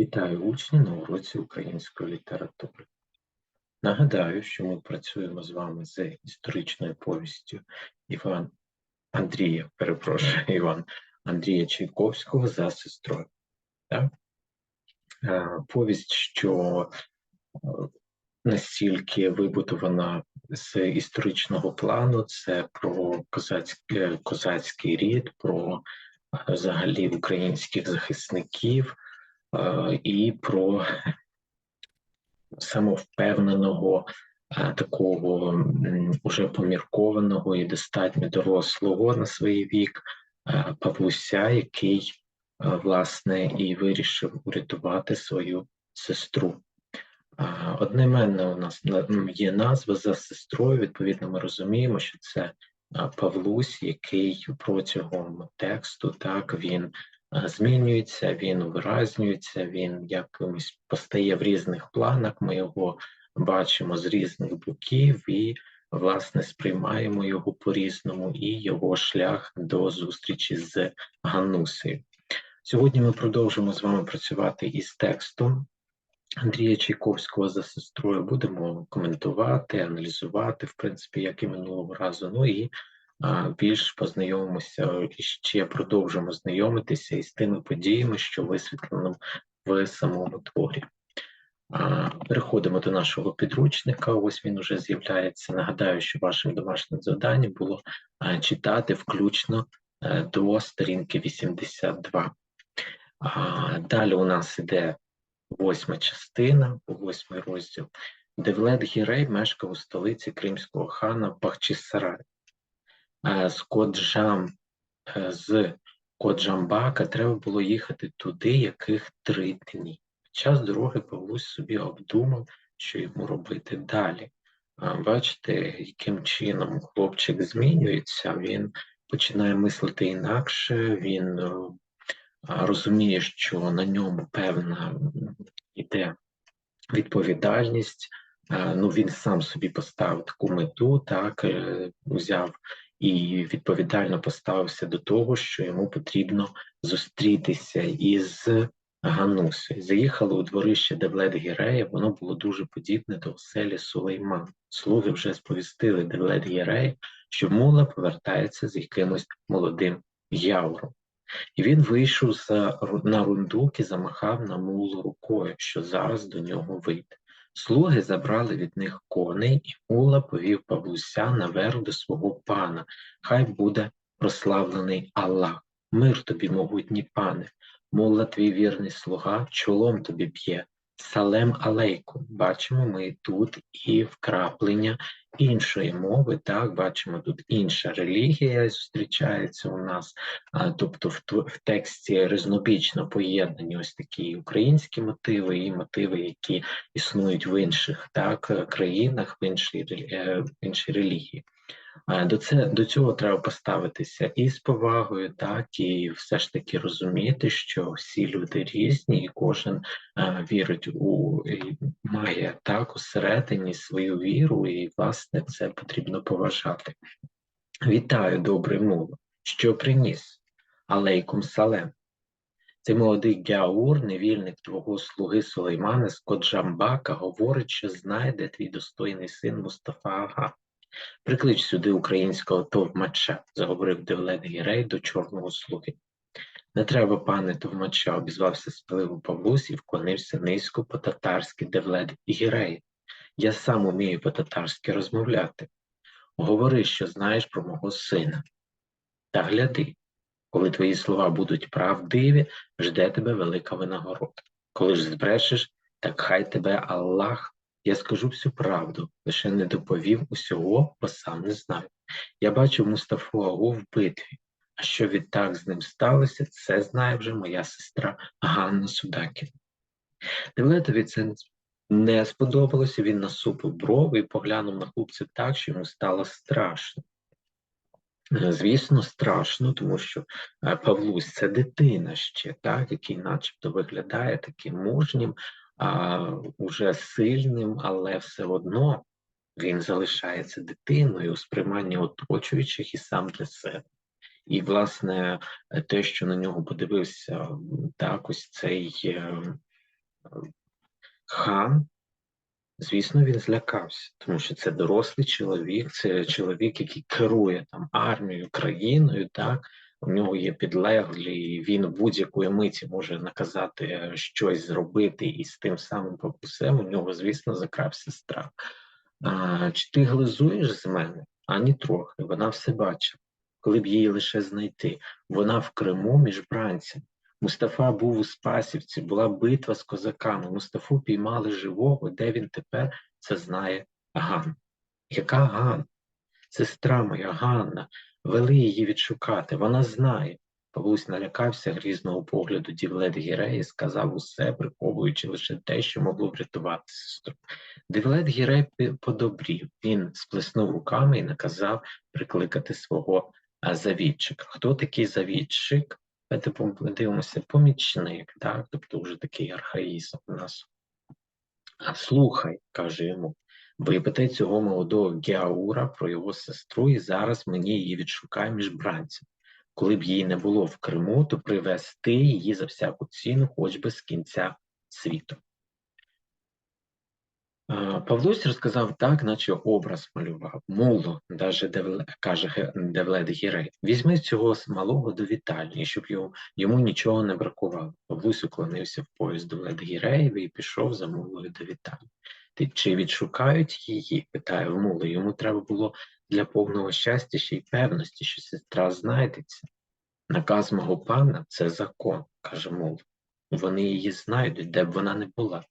Вітаю учні на уроці української літератури. Нагадаю, що ми працюємо з вами з історичною повістю Іван Андрія, перепрошую, Іван Андрія Чайковського за сестрою. Так? Е, Повість, що е, настільки вибудована з історичного плану, це про козацький, козацький рід, про е, взагалі українських захисників е, і про самовпевненого, е, такого уже поміркованого і достатньо дорослого на свій вік е, Павлуся, який е, власне і вирішив урятувати свою сестру. А, Одноіменна у нас на- є назва за сестрою. Відповідно, ми розуміємо, що це Павлусь, який протягом тексту так він змінюється, він увиразнюється, він якимось постає в різних планах. Ми його бачимо з різних боків і, власне, сприймаємо його по-різному, і його шлях до зустрічі з Ганнусею. Сьогодні ми продовжимо з вами працювати із текстом. Андрія Чайковського за сестрою будемо коментувати, аналізувати, в принципі, як і минулого разу. Ну і більш познайомимося і ще продовжимо знайомитися із тими подіями, що висвітлено в самому творі. Переходимо до нашого підручника. Ось він уже з'являється. Нагадаю, що вашим домашнім завданням було читати включно е, до сторінки 82. А, Далі у нас іде восьма частина, восьмий розділ. Девлет Гірей мешкав у столиці кримського хана Бахчисарай. Е, З Коджам, е, з Коджамбака треба було їхати туди, яких три дні. Під час дороги Павлусь собі обдумав, що йому робити далі. Бачите, яким чином хлопчик змінюється, він починає мислити інакше, він е, розуміє, що на ньому певна іде відповідальність. Ну, він сам собі поставив таку мету, так взяв і відповідально поставився до того, що йому потрібно зустрітися із Ганусею. Заїхали у дворище Девлет Гірея, воно було дуже подібне до оселі Сулейман. Слуги вже сповістили Девлет Гірея, що мула повертається з якимось молодим яуром. І він вийшов за, на рундук і замахав на мулу рукою, що зараз до нього вийде. Слуги забрали від них коней, і мула повів Павлуся наверх до свого пана. Хай буде прославлений Аллах. Мир тобі, могутній пане. Мула твій вірний слуга, чолом тобі б'є. Салем алейкум. Бачимо ми тут і вкраплення іншої мови. Так, бачимо тут інша релігія зустрічається у нас. Тобто в, в тексті різнобічно поєднані ось такі українські мотиви і мотиви, які існують в інших так, е, країнах, в іншій, е, в іншій релігії. А, До, це, до цього треба поставитися і з повагою, так, і все ж таки розуміти, що всі люди різні, і кожен а, вірить у і має так усередині свою віру, і власне це потрібно поважати. Вітаю, добрий мова. Що приніс? Алейкум салем. Цей молодий Гяур, невільник твого слуги Сулеймана з Коджамбака, говорить, що знайде твій достойний син Мустафа Ага. Приклич сюди українського товмача, заговорив Девлет Гірей до чорного слуги. Не треба, пане товмача, обізвався спеливо Павлусь і вклонився низько по-татарськи Девлет Гірей. Я сам умію по-татарськи розмовляти. Говори, що знаєш про мого сина. Та гляди, коли твої слова будуть правдиві, жде тебе велика винагорода. Коли ж збрешеш, так хай тебе Аллах. Я скажу всю правду, лише не доповів усього, бо сам не знаю. Я бачив Мустафу Агу в битві, а що відтак з ним сталося, це знає вже моя сестра Ганна Судакіна. Девлетові це не сподобалося, він насупив брови і поглянув на хлопця так, що йому стало страшно. Е, Звісно, страшно, тому що е, Павлусь це дитина ще, так, який начебто виглядає таким мужнім, а уже сильним, але все одно він залишається дитиною у сприйманні оточуючих і сам для себе. І, власне, те, що на нього подивився так, ось цей е, хан, звісно, він злякався, тому що це дорослий чоловік, це чоловік, який керує там армією, країною, так, у нього є підлеглі, і він будь-якої миті може наказати е, щось зробити, і з тим самим папусем у нього, звісно, закрався страх. А, Чи ти глизуєш з мене? Ані трохи, вона все бачила. Коли б її лише знайти, вона в Криму між бранцями. Мустафа був у Спасівці, була битва з козаками. Мустафу піймали живого, де він тепер це знає Ганна. Яка Ганна? Сестра моя Ганна, вели її відшукати, вона знає. Павлусь налякався грізного погляду Дівлет Гірей і сказав усе, приховуючи лише те, що могло врятувати сестру. Дівлет Гірей подобрів. Він сплеснув руками і наказав прикликати свого завідчика. Хто такий завідчик? Давайте подивимося, помічник, так, тобто вже такий архаїзм у нас. А слухай, каже йому, випитай цього молодого Геаура про його сестру, і зараз мені її відшукай між бранцями. Коли б її не було в Криму, то привезти її за всяку ціну, хоч би з кінця світу. Павлусь розказав так, наче образ малював. Муло, даже каже Девлет Гірей, візьми цього малого до вітальні, щоб йому, йому нічого не бракувало. Павлусь уклонився в поїзд Девлет Гіреєві і пішов за мулою до вітальні. Чи відшукають її? питає в. Йому треба було для повного щастя ще й певності, що сестра знайдеться. Наказ мого пана це закон, каже мула. Вони її знайдуть, де б вона не була.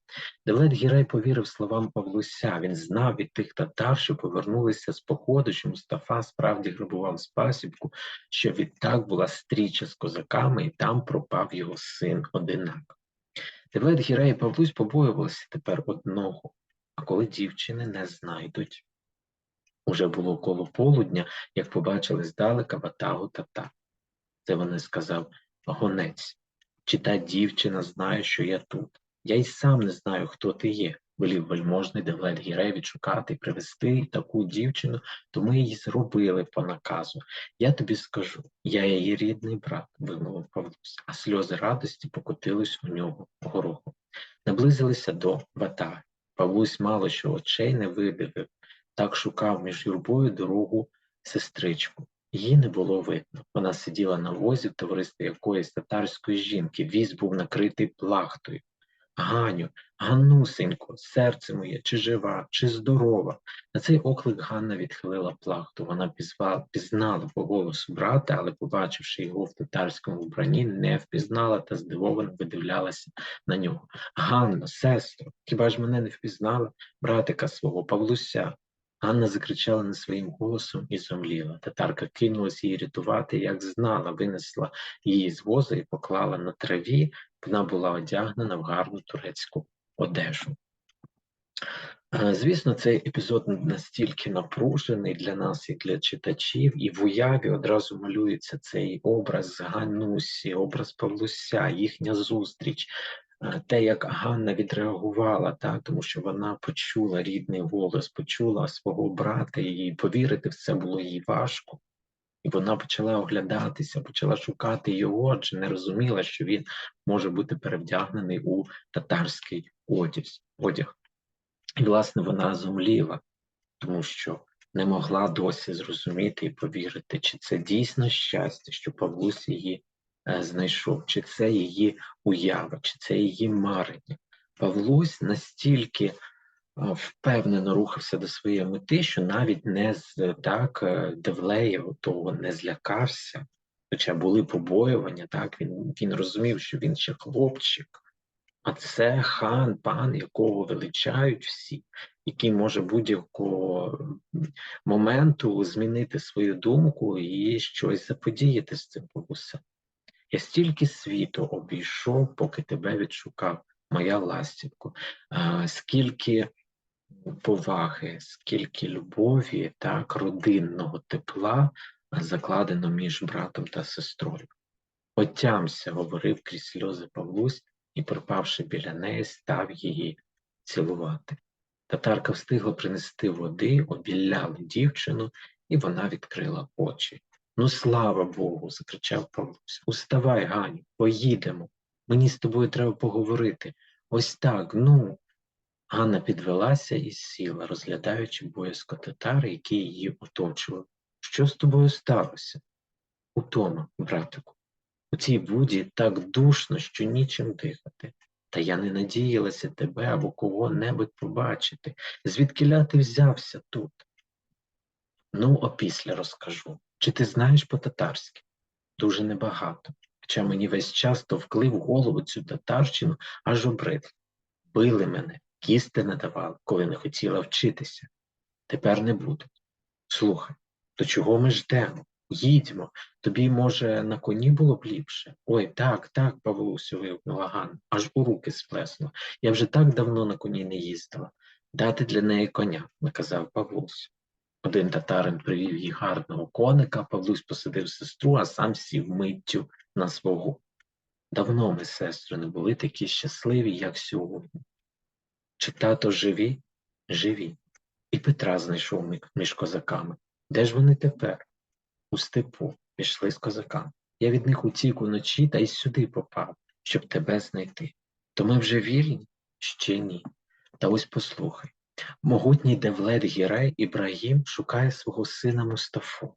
Делет Гірей повірив словам Павлуся. Він знав від тих татар, що повернулися з походу, що Мустафа справді грабував спасібку, що відтак була стріча з козаками, і там пропав його син одинак. Девлет Гірей і Павлусь побоювалися тепер одного, а коли дівчини не знайдуть. Уже було коло полудня, як побачили здалека ватагу татар. Це вони сказав гонець. Чи та дівчина знає, що я тут? Я й сам не знаю, хто ти є, велів вельможний Девлет Гірей відшукати і привезти таку дівчину, то ми її зробили по наказу. Я тобі скажу, я її рідний брат, вимовив Павлус, а сльози радості покотились у нього гороху. Наблизилися до ватаги. Павлусь мало що очей не видивив, так шукав між юрбою дорогу сестричку. Її не було видно. Вона сиділа на возі в товаристві якоїсь татарської жінки. Віз був накритий плахтою. Ганю, Ганусенько, серце моє, чи жива, чи здорова. На цей оклик Ганна відхилила плахту. Вона пізнала по голосу брата, але, побачивши його в татарському вбранні, не впізнала та здивовано видивлялася на нього. Ганно, сестро, хіба ж мене не впізнала братика свого Павлуся? Анна закричала не своїм голосом і зомліла. Татарка кинулась її рятувати, як знала, винесла її з воза і поклала на траві. Вона була одягнена в гарну турецьку одежу. Звісно, цей епізод настільки напружений для нас і для читачів, і в уяві одразу малюється цей образ Ганусі, образ Павлуся, їхня зустріч, те, як Ганна відреагувала, так, тому що вона почула рідний голос, почула свого брата, і повірити в це було їй важко. І вона почала оглядатися, почала шукати його, адже не розуміла, що він може бути перевдягнений у татарський одяг. І, власне, вона зумліла, тому що не могла досі зрозуміти і повірити, чи це дійсно щастя, що Павлусь її знайшов, чи це її уява, чи це її марення. Павлусь настільки е, впевнено рухався до своєї мети, що навіть не з так е, Девлеєв того не злякався, хоча були побоювання, так він він розумів, що він ще хлопчик, а це хан, пан, якого величають всі, який може будь-якого моменту змінити свою думку і щось заподіяти з цим Павлусем. Я стільки світу обійшов, поки тебе відшукав, моя ластівко, скільки поваги, скільки любові, так, родинного тепла закладено між братом та сестрою. Отямся, говорив крізь сльози Павлусь і, припавши біля неї, став її цілувати. Татарка встигла принести води, обіляла дівчину, і вона відкрила очі. Ну, слава Богу, закричав Павлусь. Уставай, Ганю, поїдемо. Мені з тобою треба поговорити. Ось так, ну. Ганна підвелася і сіла, розглядаючи боязко татар, які її оточували. Що з тобою сталося? Утома, братику. У цій буді так душно, що нічим дихати. Та я не надіялася тебе або кого-небудь побачити. Звідкиля ти взявся тут? Ну, опісля розкажу. Чи ти знаєш по-татарськи? Дуже небагато. Хоча мені весь час товкли в голову цю татарщину, аж обридли. Били мене, кісти не давали, коли не хотіла вчитися. Тепер не буду. Слухай, то чого ми ждемо? Їдьмо. Тобі, може, на коні було б ліпше? Ой, так, так, Павлусю, вигукнула Ганна, аж у руки сплеснула. Я вже так давно на коні не їздила. Дати для неї коня, наказав Павлусь. Один татарин привів їй гарного коника, Павлусь посадив сестру, а сам сів миттю на свого. Давно ми, сестри, не були такі щасливі, як сьогодні. Чи тато живі? Живі. І Петра знайшов між козаками. Де ж вони тепер? У степу пішли з козаками. Я від них утік уночі та й сюди попав, щоб тебе знайти. То ми вже вільні? Ще ні. Та ось послухай. Могутній Девлет Гірей Ібрагім шукає свого сина Мустафу.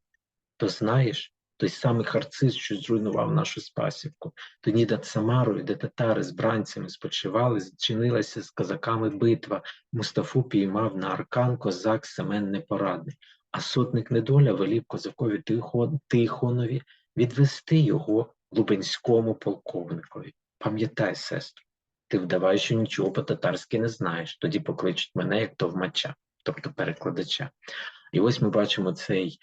То знаєш, той самий харциз, що зруйнував нашу спасівку, тоді над Самарою, де татари з бранцями спочивали, зчинилася з козаками битва. Мустафу піймав на аркан козак Семен Непорадний, а сотник недоля велів козакові Тихон, Тихонові відвести його лубенському полковникові. Пам'ятай, сестро, ти вдавай, що нічого по-татарськи не знаєш, тоді покличуть мене як товмача, тобто перекладача. І ось ми бачимо цей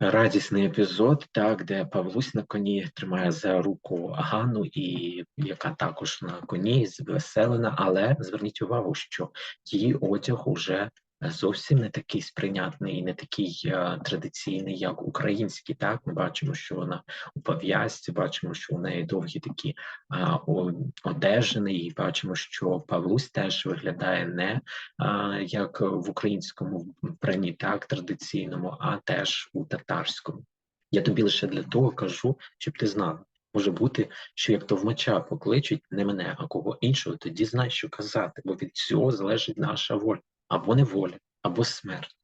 радісний епізод, так, де Павлусь на коні тримає за руку Гану, і яка також на коні звеселена, але зверніть увагу, що її одяг уже зовсім не такий сприйнятний не такий е, традиційний, як український. Так, ми бачимо, що вона у пов'язці, бачимо, що у неї довгі такі а, одежини, і бачимо, що Павлусь теж виглядає не як в українському вбранні, так традиційному, а теж у татарському. Я тобі лише для того кажу, щоб ти знав. Може бути, що як товмача покличуть не мене, а кого іншого, тоді знай, що казати, бо від цього залежить наша воля або неволя, або смерть.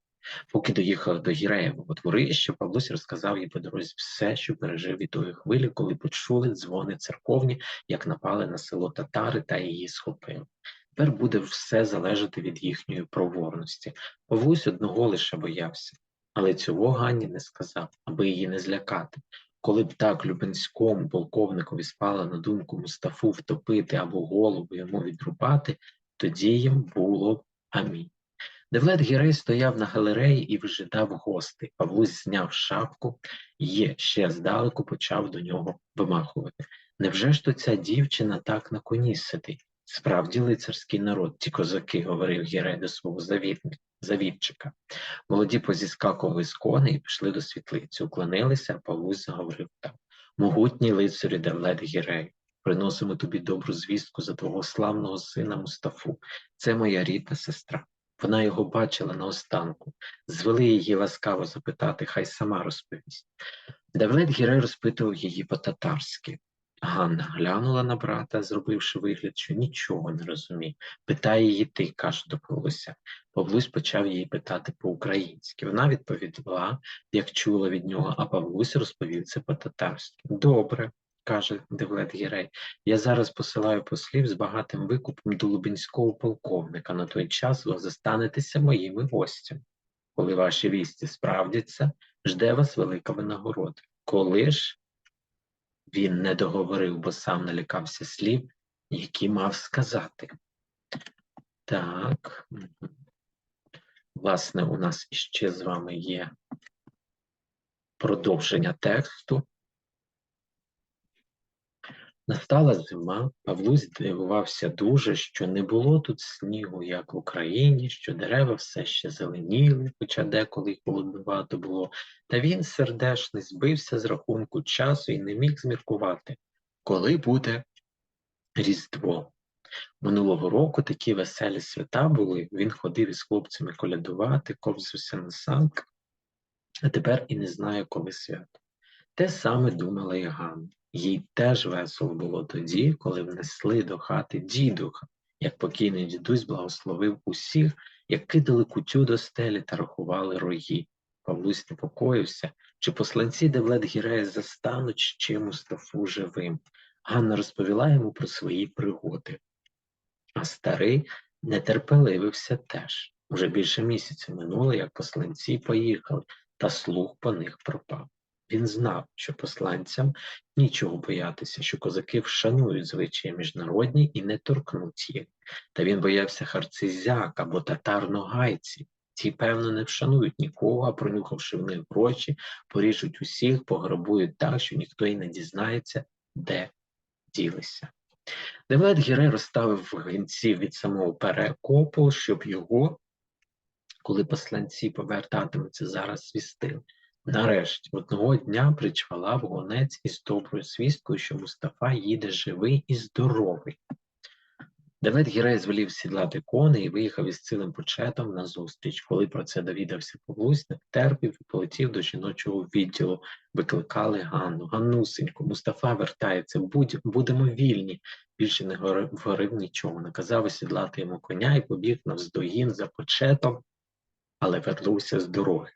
Поки доїхали до Гіреєвого дворища, Павлусь розказав їй по дорозі все, що пережив від тої хвилі, коли почули дзвони церковні, як напали на село татари та її схопили. Тепер буде все залежати від їхньої проворності. Павлусь одного лише боявся, але цього Ганні не сказав, аби її не злякати. Коли б так Любенському полковникові спала на думку Мустафу втопити або голову йому відрубати, тоді їм було б амінь. Девлет Гірей стояв на галереї і вижидав гостей. Павлусь зняв шапку і ще здалеку почав до нього вимахувати. Невже ж то ця дівчина так на коні сидить? Справді лицарський народ, ті козаки, говорив Гірей до свого завітника, завідчика. Молоді позіскакували з коней і пішли до світлиці, уклонилися, а Павлусь заговорив так. Могутній лицарі Девлет Гірей, приносимо тобі добру звістку за твого славного сина Мустафу. Це моя рідна сестра. Вона його бачила наостанку. Звели її ласкаво запитати, хай сама розповість. Давлет Гірей розпитував її по-татарськи. Ганна глянула на брата, зробивши вигляд, що нічого не розуміє. Питає її ти, каже до Павлуся. Павлусь почав її питати по-українськи. Вона відповіла, як чула від нього, а Павлусь розповів це по-татарськи. Добре, каже Девлет Гірей. Я зараз посилаю послів з багатим викупом до лубенського полковника. На той час ви застанетеся моїми гостями. Коли ваші вісті справдяться, жде вас велика винагорода. Коли ж він не договорив, бо сам налякався слів, які мав сказати. Так. Власне, у нас іще з вами є продовження тексту. Настала зима, Павлусь здивувався дуже, що не було тут снігу, як в Україні, що дерева все ще зеленіли, хоча деколи й холоднувато було, та він сердешний збився з рахунку часу і не міг зміркувати, коли буде Різдво. Минулого року такі веселі свята були, він ходив із хлопцями колядувати, ковзався на санках, а тепер і не знає, коли свято. Те саме думала і Ганна. Їй теж весело було тоді, коли внесли до хати дідуха, як покійний дідусь благословив усіх, як кидали кутю до стелі та рахували рої. Павлусь непокоївся, чи посланці Девлет Гірея застануть ще Мустафу живим. Ганна розповіла йому про свої пригоди. А старий нетерпеливився теж. Уже більше місяця минуло, як посланці поїхали, та слух по них пропав. Він знав, що посланцям нічого боятися, що козаки вшанують звичаї міжнародні і не торкнуть їх. Та він боявся харцизяк або татар-ногайців. Ті, певно, не вшанують нікого, а пронюхавши в них гроші, поріжуть усіх, пограбують так, що ніхто й не дізнається, де ділися. Девет Гіре розставив гінців від самого перекопу, щоб його, коли посланці повертатимуться зараз свістили. Нарешті, одного дня причвалав гонець із доброю свісткою, що Мустафа їде живий і здоровий. Давид Гірей звелів сідлати коней і виїхав із цілим почетом на зустріч. Коли про це довідався Павлусь, не терпів і полетів до жіночого відділу. Викликали Ганну. Ганнусенько, Мустафа вертається, будь, будемо вільні. Більше не говорив нічого. Наказав осідлати йому коня і побіг навздогін за почетом, але вернувся з дороги.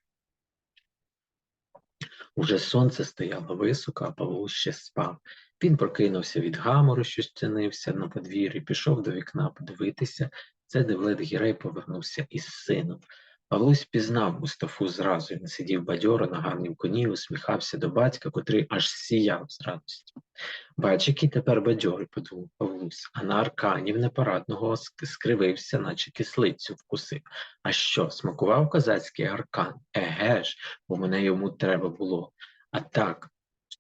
Уже сонце стояло високо, а Павло ще спав. Він прокинувся від гамору, що стянився на подвір'ї, пішов до вікна подивитися. Це Девлет Гірей повернувся із сином. Павлусь пізнав Мустафу зразу. Він сидів бадьоро на гарнім коні, усміхався до батька, котрий аж сіяв з радості. Бач, який тепер бадьорий, подумав Павлусь, а на арканів непарадного скривився, наче кислицю вкусив. А що, смакував козацький аркан? Еге ж, бо мене йому треба було. А так,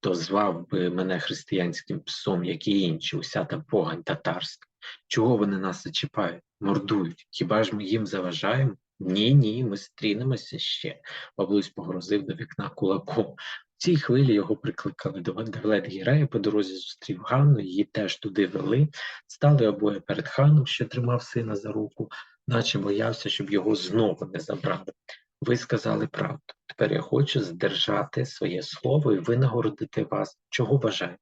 то звав би мене християнським псом, як і інші, уся та погань татарська. Чого вони нас зачіпають, мордують? Хіба ж ми їм заважаємо? Ні, ні, ми стрінемося ще. Баблусь погрозив до вікна кулаком. В цій хвилі його прикликали до Давлет Гірея, по дорозі зустрів Ганну, її теж туди вели, стали обоє перед ханом, що тримав сина за руку, наче боявся, щоб його знову не забрали. Ви сказали правду. Тепер я хочу здержати своє слово і винагородити вас, чого бажаєте.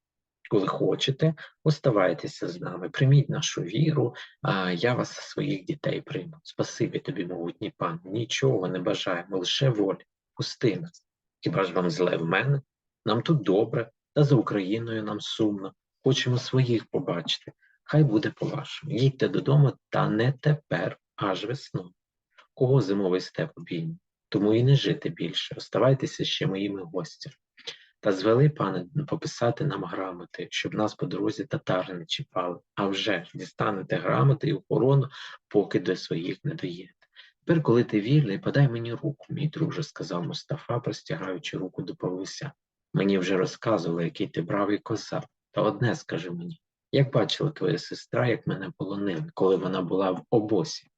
Коли хочете, оставайтеся з нами, прийміть нашу віру, а я вас своїх дітей прийму. Спасибі тобі, могутній пан, нічого не бажаємо, лише волі. Пусти нас. Хіба ж вам зле в мене? Нам тут добре, та за Україною нам сумно. Хочемо своїх побачити. Хай буде по-вашому. Їдьте додому, та не тепер, аж весною. Кого зимовий степ обійме? тому і не жити більше. Оставайтеся ще моїми гостями. Та звели, пане, пописати нам грамоти, щоб нас по дорозі татари не чіпали. А вже дістанете грамоти і охорону, поки до своїх не доїдете. Тепер, коли ти вільний, подай мені руку, мій друже, сказав Мустафа, простягаючи руку до Павлуся. Мені вже розказували, який ти бравий козак. Та одне скажи мені, як бачила твоя сестра, як мене полонили, коли вона була в обосі?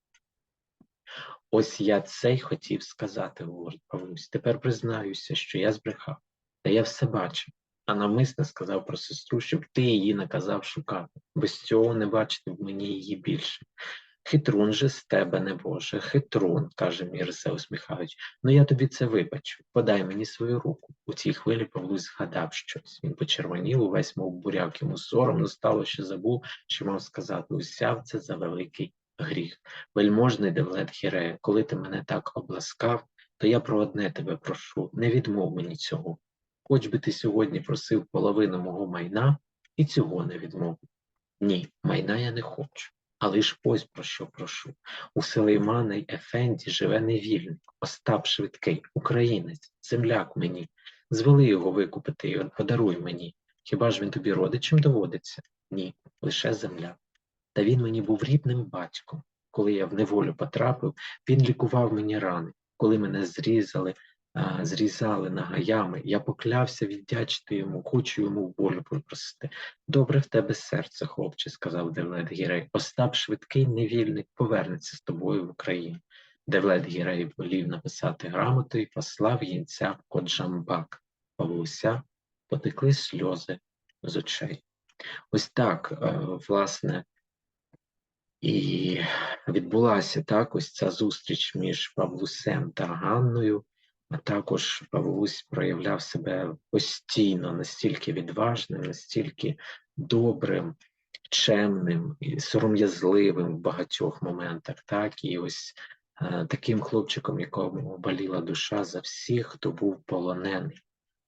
Ось я це й хотів сказати, говорить Павлусь. Тепер признаюся, що я збрехав, та я все бачив, а навмисне сказав про сестру, щоб ти її наказав шукати. Без цього не бачити в мені її більше. Хитрун же з тебе, не Боже, хитрун, каже Мірсе, усміхаючи. Ну я тобі це вибачу. Подай мені свою руку. У цій хвилі Павлусь згадав щось. Він почервонів, увесь мов буряк йому соромно стало, що забув, що мав сказати. Усяв це за великий гріх. Вельможний Девлет Хірея, коли ти мене так обласкав, то я про одне тебе прошу, не відмов мені цього. Хоч би ти сьогодні просив половину мого майна, і цього не відмовив. Ні, майна я не хочу. Але ж ось про що прошу. У Селеймана й Ефенді живе невільник, Остап швидкий, українець, земляк мені. Звели його викупити і подаруй мені. Хіба ж він тобі родичем доводиться? Ні, лише земляк. Та він мені був рідним батьком. Коли я в неволю потрапив, він лікував мені рани. Коли мене зрізали, зрізали нагаями, я поклявся віддячити йому, хочу йому волю попросити. Добре в тебе серце, хлопче, сказав Девлет Гірей. Остап швидкий невільник повернеться з тобою в Україну. Девлет Гірей волів написати грамоту і послав їнця Коджамбак. Павлуся потекли сльози з очей. Ось так, е, власне, і відбулася так ось ця зустріч між Павлусем та Ганною. Також Павлусь проявляв себе постійно настільки відважним, настільки добрим, чемним і сором'язливим в багатьох моментах, так і ось е, таким хлопчиком, якому боліла душа за всіх, хто був полонений.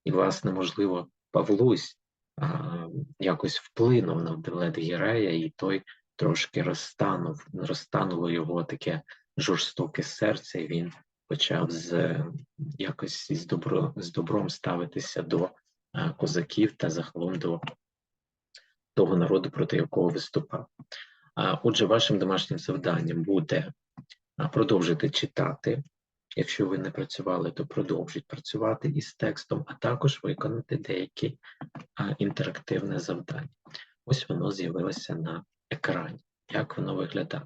І, власне, можливо, Павлусь а, якось вплинув на Вделет Гірея, і той трошки розтанув, розтануло його таке жорстоке серце, і він почав з якось із добро, з добром ставитися до а, козаків та загалом до того народу, проти якого виступав. Отже, вашим домашнім завданням буде продовжити читати. Якщо ви не працювали, то продовжіть працювати із текстом, а також виконати деякі інтерактивне завдання. Ось воно з'явилося на екрані. Як воно виглядає?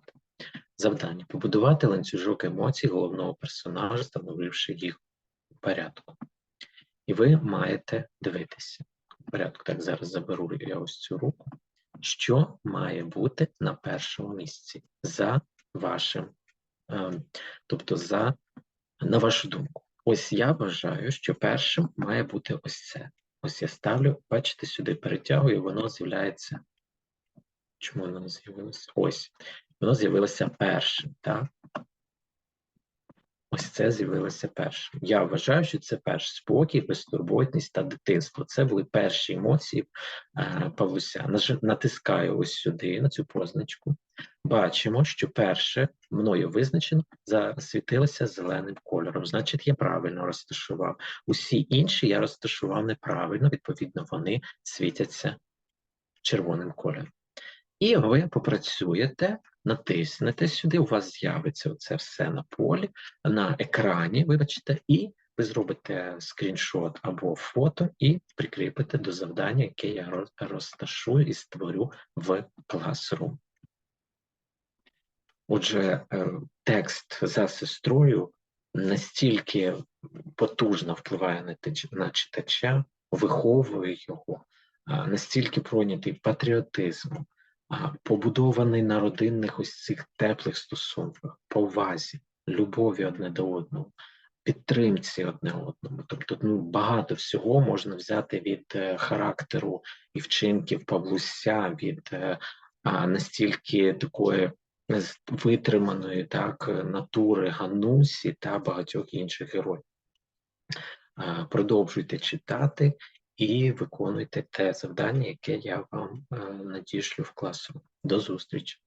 Завдання побудувати ланцюжок емоцій головного персонажа, встановивши їх у порядку. І ви маєте дивитися. У порядку, так, зараз заберу я ось цю руку. Що має бути на першому місці за вашим, ем, тобто за, на вашу думку. Ось я вважаю, що першим має бути ось це. Ось я ставлю, бачите, сюди перетягую, воно з'являється. Чому воно не з'явилося? Ось. Воно з'явилося першим, так? Ось це з'явилося першим. Я вважаю, що це перший спокій, безтурботність та дитинство. Це були перші емоції е, Павлуся. Натискаю ось сюди, на цю позначку. Бачимо, що перше мною визначено засвітилося зеленим кольором. Значить, я правильно розташував. Усі інші я розташував неправильно, відповідно, вони світяться червоним кольором. І ви попрацюєте, натиснете сюди, у вас з'явиться це все на полі, на екрані, вибачте, і ви зробите скріншот або фото і прикріпите до завдання, яке я розташую і створю в Classroom. Отже, е, текст за сестрою настільки потужно впливає на читача, виховує його, настільки пройнятий патріотизмом, побудований на родинних ось цих теплих стосунках, повазі, любові одне до одного, підтримці одне одному. Тобто, ну багато всього можна взяти від е, характеру і вчинків Павлуся, від е, а, настільки такої витриманої так е, натури Ганусі та багатьох інших героїв. Продовжуйте читати і виконуйте те завдання, яке я вам е, надішлю в класу. До зустрічі!